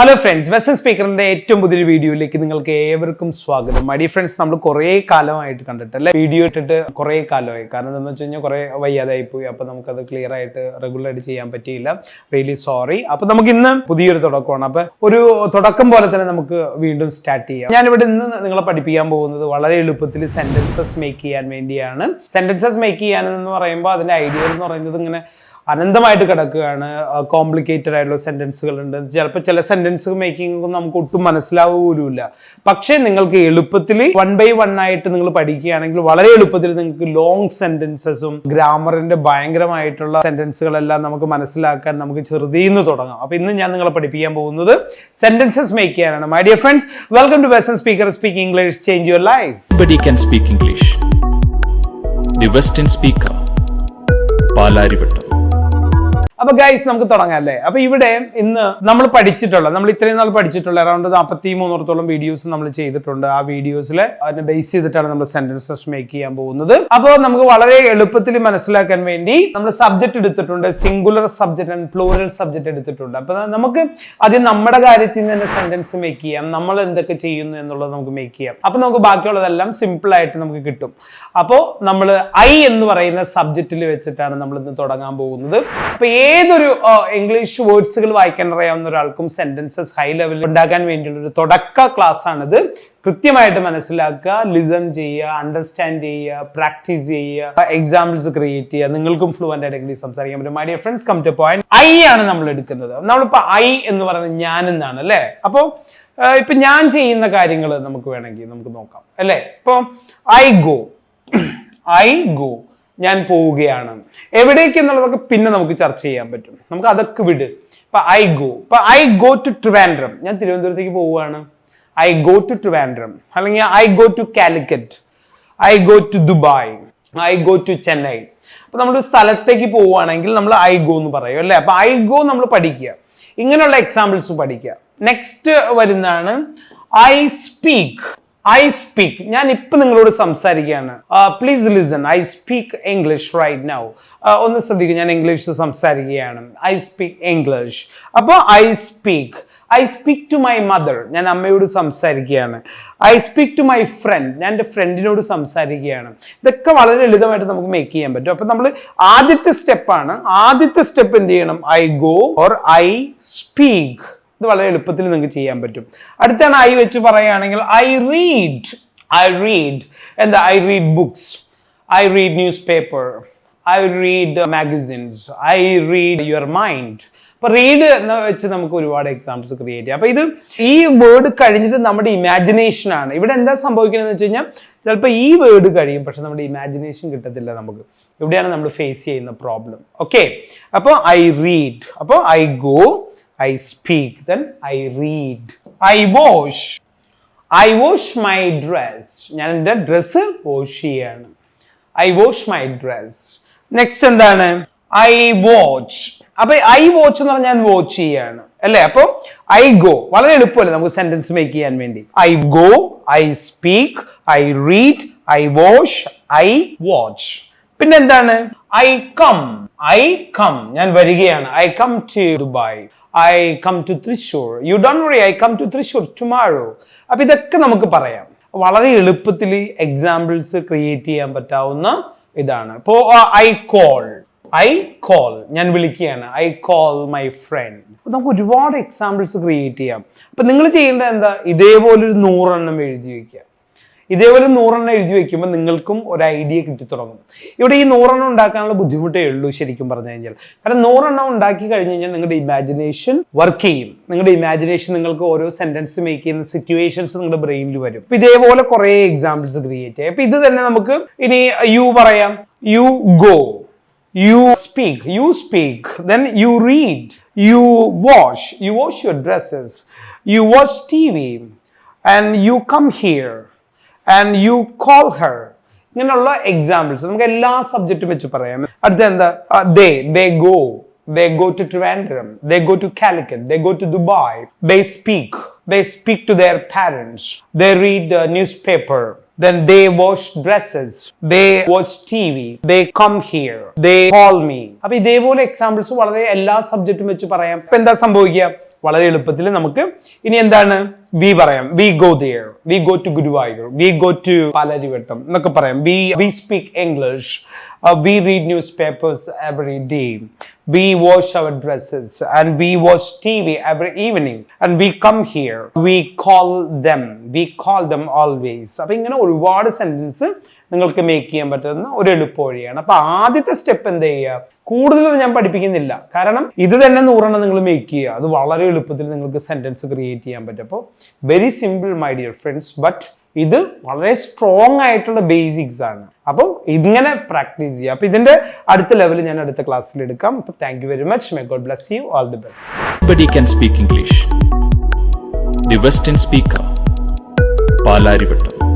Hello friends വെസൻ സ്പീക്കറിന്റെ ഏറ്റവും പുതിയൊരു വീഡിയോയിലേക്ക് നിങ്ങൾക്ക് ഏവർക്കും സ്വാഗതം. മൈ ഡിയർ ഫ്രണ്ട്സ് നമ്മൾ കുറേ കാലമായിട്ട് കണ്ടിട്ടല്ലേ വീഡിയോ ഇട്ടിട്ട് കുറേ കാലമായി. കാരണം എന്താണെന്ന് വെച്ച് കഴിഞ്ഞാൽ കുറേ വയ്യാതായി പോയി അപ്പോൾ നമുക്കത് ക്ലിയർ ആയിട്ട് റെഗുലർ ആയിട്ട് ചെയ്യാൻ പറ്റിയില്ല. റിയലി സോറി അപ്പോൾ നമുക്ക് ഇന്ന് പുതിയൊരു തുടക്കമാണ്. അപ്പോൾ ഒരു തുടക്കം പോലെ തന്നെ നമുക്ക് വീണ്ടും സ്റ്റാർട്ട് ചെയ്യാം. ഞാനിവിടെ ഇന്ന് നിങ്ങളെ പഠിപ്പിക്കാൻ പോകുന്നത് വളരെ എളുപ്പത്തിൽ സെന്റൻസസ് മേക്ക് ചെയ്യാൻ വേണ്ടിയാണ്. സെന്റൻസസ് മേക്ക് ചെയ്യാൻ എന്ന് പറയുമ്പോൾ അതിന്റെ ഐഡിയ എന്ന് പറയുന്നത് ഇങ്ങനെ അനന്തമായിട്ട് കിടക്കുകയാണ്. കോംപ്ലിക്കേറ്റഡ് ആയിട്ടുള്ള സെന്റൻസുകൾ ഉണ്ട് ചിലപ്പോൾ ചില സെന്റൻസ് മേക്കിംഗ് നമുക്ക് ഒട്ടും മനസ്സിലാവുകയില്ല പക്ഷേ നിങ്ങൾക്ക് എളുപ്പത്തിൽ വൺ ബൈ വൺ ആയിട്ട് നിങ്ങൾ പഠിക്കുകയാണെങ്കിൽ വളരെ എളുപ്പത്തിൽ നിങ്ങൾക്ക് ലോങ് സെന്റൻസസും ഗ്രാമറിന്റെ ഭയങ്കരമായിട്ടുള്ള സെന്റൻസുകളെല്ലാം നമുക്ക് മനസ്സിലാക്കാൻ നമുക്ക് ചെറുതീന്ന് തുടങ്ങാം. അപ്പോൾ ഇന്ന് ഞാൻ നിങ്ങളെ പഠിപ്പിക്കാൻ പോകുന്നത് സെന്റൻസസ് മേക്ക് ചെയ്യാനാണ്. My dear friends welcome to Western Speaker speak English change your life speak English. The Western Speaker. Palarivattom അപ്പൊ ഗൈസ് നമുക്ക് തുടങ്ങാം അല്ലേ അപ്പൊ ഇവിടെ ഇന്ന് നമ്മൾ പഠിച്ചിട്ടുള്ള നമ്മൾ ഇത്രയും നാൾ പഠിച്ചിട്ടുള്ള അറൗണ്ട് നാൽപ്പത്തി മൂന്നോടത്തോളം വീഡിയോസ് നമ്മൾ ചെയ്തിട്ടുണ്ട്. ആ വീഡിയോസിൽ അതിനെ ബേസ് ചെയ്തിട്ടാണ് നമ്മൾ സെന്റൻസസ് മേക്ക് ചെയ്യാൻ പോകുന്നത്. അപ്പോൾ നമുക്ക് വളരെ എളുപ്പത്തിൽ മനസ്സിലാക്കാൻ വേണ്ടി നമ്മൾ സബ്ജക്ട് എടുത്തിട്ടുണ്ട് singular subject and plural subject എടുത്തിട്ടുണ്ട്. അപ്പൊ നമുക്ക് ആദ്യം നമ്മുടെ കാര്യത്തിൽ നിന്ന് തന്നെ സെന്റൻസ് മേക്ക് ചെയ്യാം. നമ്മൾ എന്തൊക്കെ ചെയ്യുന്നു എന്നുള്ളത് നമുക്ക് മേക്ക് ചെയ്യാം. അപ്പൊ നമുക്ക് ബാക്കിയുള്ളതെല്ലാം സിമ്പിൾ ആയിട്ട് നമുക്ക് കിട്ടും. അപ്പോൾ നമ്മൾ ഐ എന്ന് പറയുന്ന സബ്ജക്റ്റിൽ വെച്ചിട്ടാണ് നമ്മൾ ഇന്ന് തുടങ്ങാൻ പോകുന്നത്. അപ്പൊ ഏതൊരു ഇംഗ്ലീഷ് വേർഡ്സുകൾ വായിക്കാൻ അറിയാവുന്ന ഒരാൾക്കും സെന്റൻസസ് ഹൈ ലെവലിൽ ഉണ്ടാക്കാൻ വേണ്ടിയുള്ള ഒരു തുടക്ക ക്ലാസ് ആണിത് കൃത്യമായിട്ട് മനസ്സിലാക്കുക ലിസൺ ചെയ്യുക അണ്ടർസ്റ്റാൻഡ് ചെയ്യുക പ്രാക്ടീസ് ചെയ്യുക എക്സാമ്പിൾസ് ക്രിയേറ്റ് ചെയ്യുക. നിങ്ങൾക്കും ഫ്ലുവന്റ് ആയിട്ട് ഇംഗ്ലീഷ് സംസാരിക്കാൻ പറ്റും. My dear friends come to point I ആണ് നമ്മൾ എടുക്കുന്നത്. നമ്മളിപ്പോൾ ഐ എന്ന് പറയുന്നത് ഞാൻ എന്നാണ് അല്ലേ? അപ്പോൾ ഇപ്പൊ ഞാൻ ചെയ്യുന്ന കാര്യങ്ങൾ നമുക്ക് വേണമെങ്കിൽ നമുക്ക് നോക്കാം അല്ലേ? ഇപ്പൊ ഐ ഗോ ഐ ഗോ ഞാൻ പോവുകയാണ്. എവിടേക്ക് എന്നുള്ളതൊക്കെ പിന്നെ നമുക്ക് ചർച്ച ചെയ്യാൻ പറ്റും. നമുക്ക് അതൊക്കെ വിട്. ഇപ്പൊ ഐ ഗോ ഇപ്പൊ ഐ ഗോ ടു ട്രിവാൻഡ്രം ഞാൻ തിരുവനന്തപുരത്തേക്ക് പോവുകയാണ്. ഐ ഗോ ടു ട്രിവാൻഡ്രം അല്ലെങ്കിൽ I go to Calicut I go to Dubai I go to Chennai അപ്പൊ ഒരു സ്ഥലത്തേക്ക് പോവുകയാണെങ്കിൽ നമ്മൾ ഐ ഗോ എന്ന് പറയും അല്ലേ? അപ്പൊ ഐ ഗോ നമ്മൾ പഠിക്കുക. ഇങ്ങനെയുള്ള എക്സാമ്പിൾസ് പഠിക്കുക. നെക്സ്റ്റ് വരുന്നതാണ് ഐ സ്പീക്ക് ഐ സ്പീക്ക് ഞാൻ ഇപ്പൊ നിങ്ങളോട് സംസാരിക്കുകയാണ്. Please listen I speak English right now ഒന്ന് ശ്രദ്ധിക്കും ഞാൻ ഇംഗ്ലീഷ് സംസാരിക്കുകയാണ്. ഐ സ്പീക്ക് ഇംഗ്ലീഷ് അപ്പോൾ I speak I speak to my mother ഞാൻ അമ്മയോട് സംസാരിക്കുകയാണ്. I speak to my friend ഞാൻ എന്റെ ഫ്രണ്ടിനോട് സംസാരിക്കുകയാണ്. ഇതൊക്കെ വളരെ ലളിതമായിട്ട് നമുക്ക് മേക്ക് ചെയ്യാൻ പറ്റും. അപ്പൊ നമ്മൾ ആദ്യത്തെ സ്റ്റെപ്പാണ് ആദ്യത്തെ സ്റ്റെപ്പ് എന്ത് ചെയ്യണം? I go or I speak ഇത് വളരെ എളുപ്പത്തിൽ നിങ്ങൾക്ക് ചെയ്യാൻ പറ്റും. അടുത്താണ് ഐ വെച്ച് പറയുകയാണെങ്കിൽ ഐ റീഡ് ഐ റീഡ് എന്താ? I read books I read newspaper I read magazines I read your mind അപ്പൊ റീഡ് എന്ന് വെച്ച് നമുക്ക് ഒരുപാട് എക്സാമ്പിൾസ് ക്രിയേറ്റ് ചെയ്യാം. അപ്പൊ ഇത് ഈ വേർഡ് കഴിഞ്ഞിട്ട് നമ്മുടെ ഇമാജിനേഷൻ ആണ്. ഇവിടെ എന്താ സംഭവിക്കുന്നത് വെച്ച് കഴിഞ്ഞാൽ ചിലപ്പോൾ ഈ വേർഡ് കഴിയും പക്ഷെ നമ്മുടെ ഇമാജിനേഷൻ കിട്ടത്തില്ല നമുക്ക്. ഇവിടെയാണ് നമ്മൾ ഫേസ് ചെയ്യുന്ന പ്രോബ്ലം ഓക്കെ അപ്പോൾ ഐ റീഡ് അപ്പോൾ I go I speak then I read I wash I wash my dress ഞാൻ എന്റെ ഡ്രസ്സ് വാഷ് ചെയ്യാണ്. I wash my dress next എന്താണ്? ഐ വാച്ച് അപ്പൊ ഐ വാച്ച് എന്ന് പറഞ്ഞാൽ ഞാൻ വാച്ച് ചെയ്യാണ്. അല്ലേ? അപ്പൊ ഐ ഗോ വളരെ എളുപ്പമല്ലേ നമുക്ക് സെന്റൻസ് മേക്ക് ചെയ്യാൻ വേണ്ടി? I go I speak I read I wash I watch പിന്നെ എന്താണ് ഐ കം ഐ കം ഞാൻ വരികയാണ്. I come to Dubai I come to Thrissur you don't worry I come to Thrissur tomorrow അപ്പൊ ഇതൊക്കെ നമുക്ക് പറയാം. വളരെ എളുപ്പത്തിൽ എക്സാമ്പിൾസ് ക്രിയേറ്റ് ചെയ്യാൻ പറ്റാവുന്ന ഇതാണ്. ഇപ്പോ ഐ കോൾ ഐ കോൾ ഞാൻ വിളിക്കുകയാണ്. ഐ കോൾ മൈ ഫ്രണ്ട് നമുക്ക് ഒരുപാട് എക്സാമ്പിൾസ് ക്രിയേറ്റ് ചെയ്യാം. അപ്പൊ നിങ്ങൾ ചെയ്യേണ്ടത് എന്താ? ഇതേപോലെ ഒരു നൂറെണ്ണം എഴുതി വെക്കുക. ഇതേപോലെ നൂറെണ്ണം എഴുതി വെക്കുമ്പോൾ നിങ്ങൾക്കും ഒരു ഐഡിയ കിട്ടി തുടങ്ങും. ഇവിടെ ഈ നൂറെണ്ണം ഉണ്ടാക്കാനുള്ള ബുദ്ധിമുട്ടേ ഉള്ളൂ ശരിക്കും പറഞ്ഞു കഴിഞ്ഞാൽ. കാരണം നൂറെണ്ണം ഉണ്ടാക്കി കഴിഞ്ഞ് കഴിഞ്ഞാൽ നിങ്ങളുടെ ഇമാജിനേഷൻ വർക്ക് ചെയ്യും. നിങ്ങളുടെ ഇമാജിനേഷൻ നിങ്ങൾക്ക് ഓരോ സെന്റൻസ് മേക്ക് ചെയ്യുന്ന സിറ്റുവേഷൻസ് നിങ്ങളുടെ ബ്രെയിനിൽ വരും. ഇതേപോലെ കുറേ എക്സാമ്പിൾസ് ക്രിയേറ്റ് ചെയ്യാം. അപ്പൊ ഇത് തന്നെ നമുക്ക് ഇനി യു പറയാം. You go you speak you speak then you read you wash you wash your dresses you wash T V and you come here and you call her ഇങ്ങനെയുള്ള എക്സാമ്പിൾസ് നമുക്ക് എല്ലാ സബ്ജക്റ്റും വെച്ച് പറയാം. അടുത്ത എന്താ? They they go they go to Trivandrum they go to Calicut they go to Dubai they speak they speak to their parents they read newspaper then they wash dresses. They watch tv they come here. They call me. അപ്പൊ ഇതേപോലെ examples വളരെ എല്ലാ സബ്ജക്റ്റും വെച്ച് പറയാം. അപ്പൊ എന്താ സംഭവിക്കുക? വളരെ എളുപ്പത്തിൽ നമുക്ക് ഇനി എന്താണ്? വി പറയാം. We go there we go to Guruvayur. We go to Palarivattom എന്നൊക്കെ പറയാം. We we speak English we read newspapers every day we wash our dresses and we watch TV every evening. And we come here. We call them. We call them always. അപ്പോൾ ഇങ്ങനെ ഒരുപാട് sentence നിങ്ങൾക്ക് make ചെയ്യാൻ പറ്റുന്ന ഒരു എളുപ്പ വഴിയാണ് അപ്പൊ ആദ്യത്തെ സ്റ്റെപ്പ് എന്ത് ചെയ്യുക? കൂടുതലൊന്നും ഞാൻ പഠിപ്പിക്കുന്നില്ല. കാരണം ഇത് തന്നെ നൂറെണ്ണം നിങ്ങൾ മേക്ക് ചെയ്യുക. അത് വളരെ എളുപ്പത്തിൽ നിങ്ങൾക്ക് സെന്റൻസ് ക്രിയേറ്റ് ചെയ്യാൻ പറ്റും. അപ്പോൾ very simple my dear friends but ഇത് വളരെ സ്ട്രോങ് ആയിട്ടുള്ള ബേസിക്സ് ആണ്. അപ്പോൾ ഇങ്ങനെ പ്രാക്ടീസ് ചെയ്യുക. അപ്പോൾ ഇതിന്റെ അടുത്ത ലെവൽ ഞാൻ അടുത്ത ക്ലാസ്സിൽ എടുക്കാം. അപ്പോൾ thank you very much may God bless you all the best can speak English the Western Speaker Palarivattom.